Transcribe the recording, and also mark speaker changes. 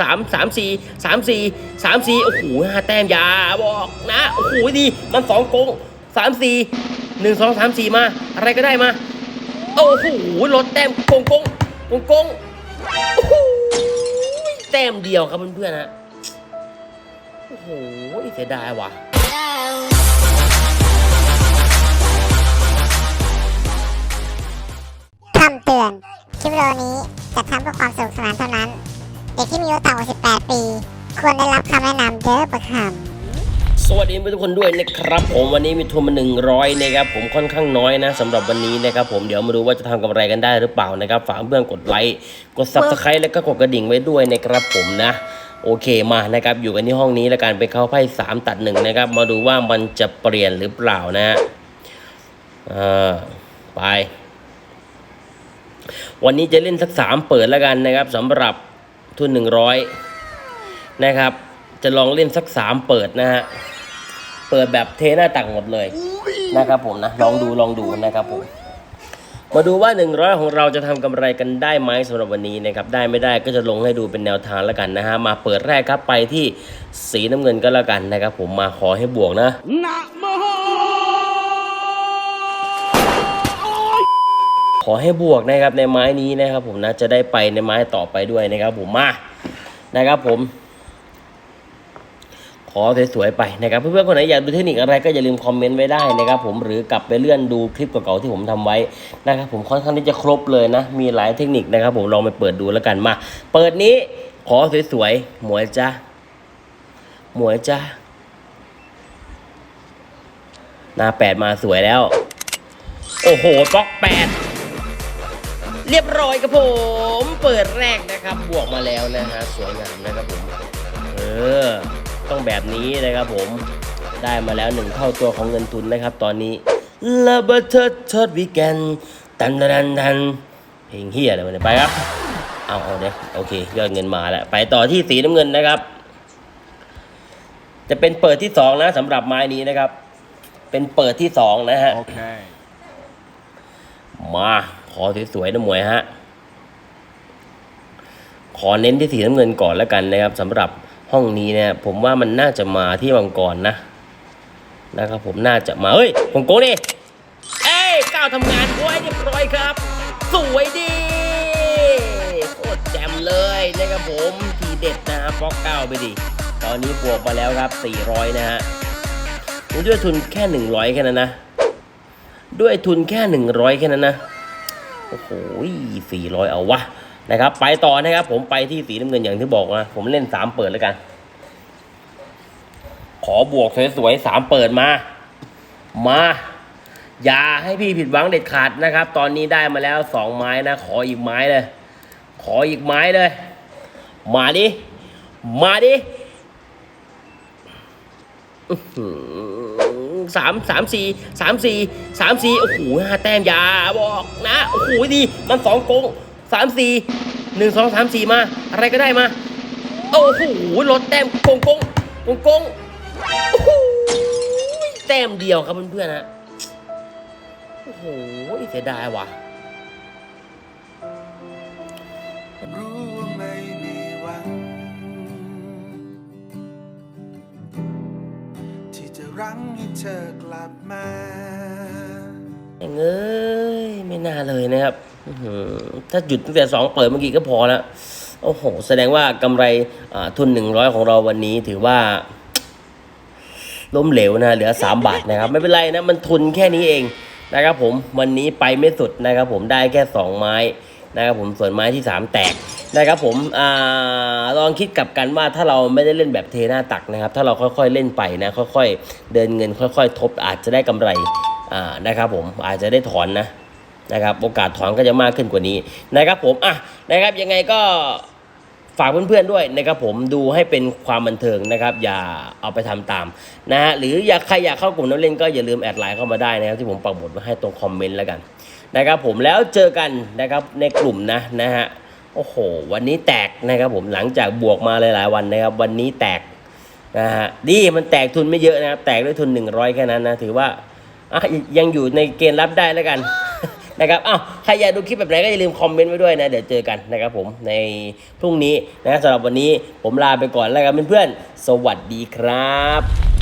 Speaker 1: สามสามสี่สามสี่สามสี่โอ้โหห้าแต้มอยาบอกนะโอ้โหดีมันสองโกงสามสี่หนึ่งสองสามสี่มา อะไรก็ได้มาโอ้โหลดแต้มโกงโกงโกงโกงโอ้โหแต้มเดียวครับเพื่อนๆฮะโอ้โหเสียดายว่ะ
Speaker 2: คำเตือน ลิปวิดีโอนี้จัดทำเพื่อความสนุกสนานเท่านั้น เด็กที่มีอายุต่ำกว่า 18 ปี ควรได้รับคำแนะนำเด้อประคำ
Speaker 1: สวัสดีทุกคนด้วยนะครับ ผมวันนี้มีทุนมา100นะครับผมค่อนข้างน้อยนะสำหรับวันนี้นะครับผมเดี๋ยวมาดูว่าจะทำกำไรกันได้หรือเปล่านะครับฝากเพื่อนกดไลค์กด subscribe แล้วก็กดกระดิ่งไว้ด้วยนะครับผมนะโอเคมานะครับอยู่กันที่ห้องนี้แล้วกันไปเข้าไพ่สามตัดหนึ่งนะครับมาดูว่ามันจะเปลี่ยนหรือเปล่านะฮะอ่าไป วันนี้จะเล่นสักสามเปิดแล้วกันนะครับสำหรับทุนหนึ่งร้อยนะครับ จะลองเล่นสักสามเปิดนะฮะเปิดแบบเทหน้าตักหมดเลยนะครับผมนะลองดูลองดูนะครับผมมาดูว่า 100 ของเราจะทำกำไรกันได้ไหมสำหรับวันนี้นะครับได้ไม่ได้ก็จะลงให้ดูเป็นแนวทางแล้วกันนะฮะมาเปิดแรกครับไปที่สีน้ำเงินก็แล้วกันนะครับผมมาขอให้บวกนะ อให้บวกนะครับในไม้นี้นะครับ ผมนะจะได้ไปในไม้ต่อไปด้วยนะครับ ผมมานะครับผม ขอสวยๆไปนะครับเพื่อนๆคนไหนอยากดูเทคนิคอะไรก็อย่าลืมคอมเมนต์ไว้ได้นะครับ ผมหรือกลับไปเลื่อนดูคลิปเก่าๆที่ผมทำไว้นะครับ ผมค่อนข้างที่จะครบเลยนะ มีหลายเทคนิคนะครับ ผมลองไปเปิดดูแล้วกันมา เปิดนี้ขอสวยๆหมวยจ้าหมวยจ้าหน้าแปดมาสวยแล้ว โอ้โหป๊อกแปด เรียบร้อยครับผม เปิดแรกนะครับ บวกมาแล้วนะฮะ สวยงามนะครับผม เออ ต้องแบบนี้นะครับผม ได้มาแล้วหนึ่งเท่าตัวของเงินทุนนะครับ ตอนนี้ระเบิดเทิดเทิดวีแกนตันตันตันเพลงเฮียอะไรมาเนี่ยไปครับ เอาเอาเดี๋ยวโอเค ยอดเงินมาแล้ว ไปต่อที่สีน้ำเงินนะครับ จะเป็นเปิดที่สองนะสำหรับไม้นี้นะครับ เป็นเปิดที่สองนะฮะ
Speaker 3: Okay.
Speaker 1: มาข อสวยๆนะมวยฮะ ขอเน้นที่สีน้ำเงินก่อนแล้วกันนะครับสำหรับห้องนี้เนี่ยผมว่ามันน่าจะมาที่มังกรนะ นะครับผมน่าจะมาเฮ้ยผมโกนี่เอ้ยก้าวทำงานไว้เรียบร้อยครับ สวยดีโคตรแจ่มเลยนะครับผมทีเด็ดนะฮะฟอกเก้าไปดิตอนนี้บวกมาแล้วครับ 400 นะฮะด้วยทุนแค่ 100 แค่นั้นนะ ด้วยทุนแค่ 100 แค่นั้นนะ โอ้โหสี่ร้อยเอาวะนะครับ ไปต่อนะครับ ผมไปที่สีน้ำเงินอย่างที่บอกนะผมเล่นสามเปิดแล้วกัน ขอบวกสวยๆสามเปิดมา มา อย่าให้พี่ผิดหวังเด็ดขาดนะครับ ตอนนี้ได้มาแล้วสองไม้นะ ขออีกไม้เลย ขออีกไม้เลย มาดิ มาดิ สามสามสี่สามสี่สามสี่โอ้โหห้าแต้มอยาบอกนะ โอ้โหดีมันสองกงสามสี่หนึ่งสองสามสี่มา อะไรก็ได้มา โอ้โหลดแต้มกงกงกงกงโอ้โหแต้มเดียวครับเพื่อนๆนะโอ้โหเสียดายว่ะ
Speaker 3: ที่จะรั้งให้เธอกลับมา
Speaker 1: เอ้ยไม่น่าเลยนะครับถ้าหยุดตั้งแต่สองเปิดเมื่อกี้ก็พอแล้วโอ้โห แสดงว่ากำไรทุนหนึ่งร้อยของเราวันนี้ถือว่า ล้มเหลวนะเหลือ3บาทนะครับ ไม่เป็นไรนะ มันทุนแค่นี้เองนะครับผมวันนี้ไปไม่สุดนะครับผมได้แค่2ไม้ นะครับผมส่วนไม้ที่ 3 แตกนะครับผมอาลองคิดกลับกันว่าถ้าเราไม่ได้เล่นแบบเทหน้าตักนะครับ ถ้าเราค่อยๆเล่นไปนะค่อยๆ เดินเงินค่อย ๆ ทบอาจจะได้กำไรอ่านะครับผมอาจจะได้ถอนนะนะครับโอกาสถอนก็จะมากขึ้นกว่านี้นะครับผมอะนะครับยังไงก็ ฝากเพื่อนๆด้วยนะครับผมดูให้เป็นความบันเทิงนะครับ อย่าเอาไปทำตามนะฮะหรืออยากใครอยากเข้ากลุ่มน้ำเล่นก็อย่าลืมแอดไลน์เข้ามาได้นะครับที่ผมปักหมุดไว้ให้ตรงคอมเมนต์แล้วกันนะครับผมแล้วเจอกันนะครับในกลุ่มนะนะฮะโอ้โห วันนี้แตกนะครับผมหลังจากบวกมาหลาย ๆ วันนะครับ วันนี้แตกนะฮะดีมันแตกทุนไม่เยอะนะครับ แตกด้วยทุน 100 แค่นั้นนะ ถือว่าอะยังอยู่ในเกณฑ์รับได้แล้วกัน นะครับอ้าวใครอยากดูคลิปแบบไหนก็อย่าลืมคอมเมนต์ไว้ด้วยนะเดี๋ยวเจอกันนะครับผมในพรุ่งนี้นะสำหรับวันนี้ผมลาไปก่อนแล้วกันเพื่อนๆสวัสดีครับ